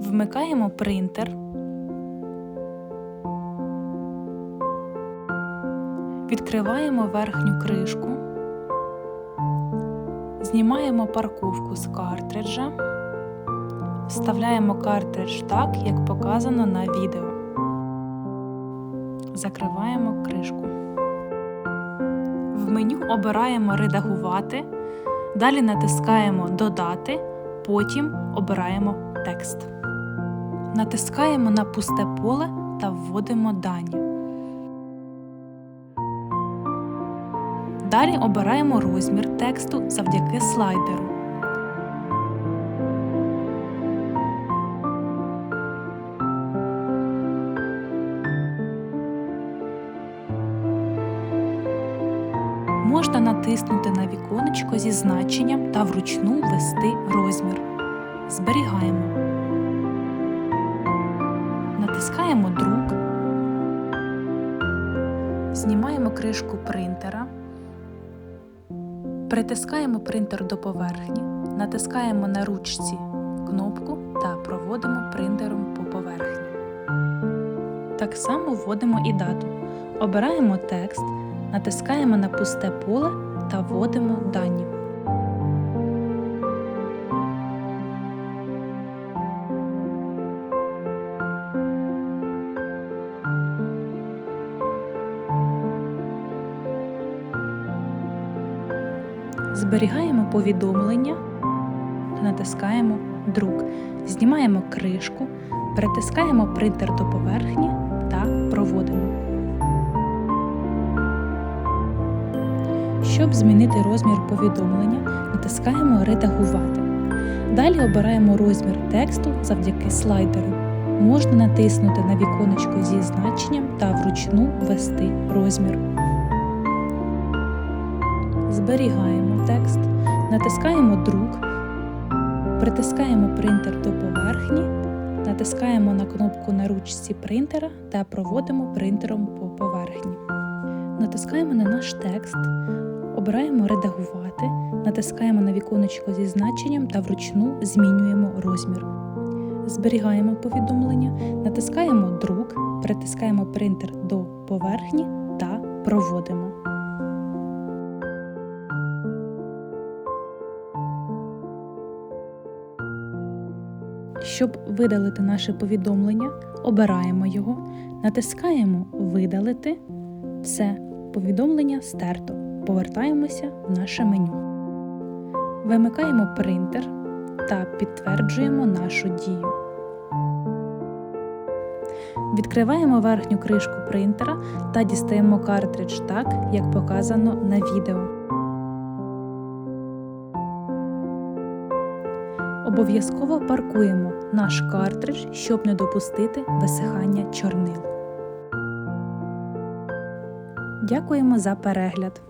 Вмикаємо принтер. Відкриваємо верхню кришку. Знімаємо парковку з картриджа. Вставляємо картридж так, як показано на відео. Закриваємо кришку. В меню обираємо Редагувати. Далі натискаємо Додати, потім обираємо текст. Натискаємо на пусте поле та вводимо дані. Далі обираємо розмір тексту завдяки слайдеру. Можна натиснути на віконечко зі значенням та вручну ввести розмір. Зберігаємо. Натискаємо друк. Знімаємо кришку принтера. Притискаємо принтер до поверхні, натискаємо на ручці кнопку та проводимо принтером по поверхні. Так само вводимо і дату. Обираємо текст, натискаємо на пусте поле та вводимо дані. Зберігаємо повідомлення та натискаємо друк. Знімаємо кришку, притискаємо принтер до поверхні та проводимо. Щоб змінити розмір повідомлення, натискаємо Редагувати. Далі обираємо розмір тексту завдяки слайдеру. Можна натиснути на віконечко зі значенням та вручну ввести розмір. Зберігаємо текст, натискаємо друк, притискаємо принтер до поверхні, натискаємо на кнопку на ручці принтера та проводимо принтером по поверхні. Натискаємо на наш текст, обираємо Редагувати, натискаємо на віконечко зі значенням та вручну змінюємо розмір. Зберігаємо повідомлення, натискаємо друк, притискаємо принтер до поверхні та проводимо. Щоб видалити наше повідомлення, обираємо його, натискаємо Видалити. Все, повідомлення стерто. Повертаємося в наше меню. Вимикаємо принтер та підтверджуємо нашу дію. Відкриваємо верхню кришку принтера та дістаємо картридж так, як показано на відео. Обов'язково паркуємо наш картридж, щоб не допустити висихання чорнил. Дякуємо за перегляд!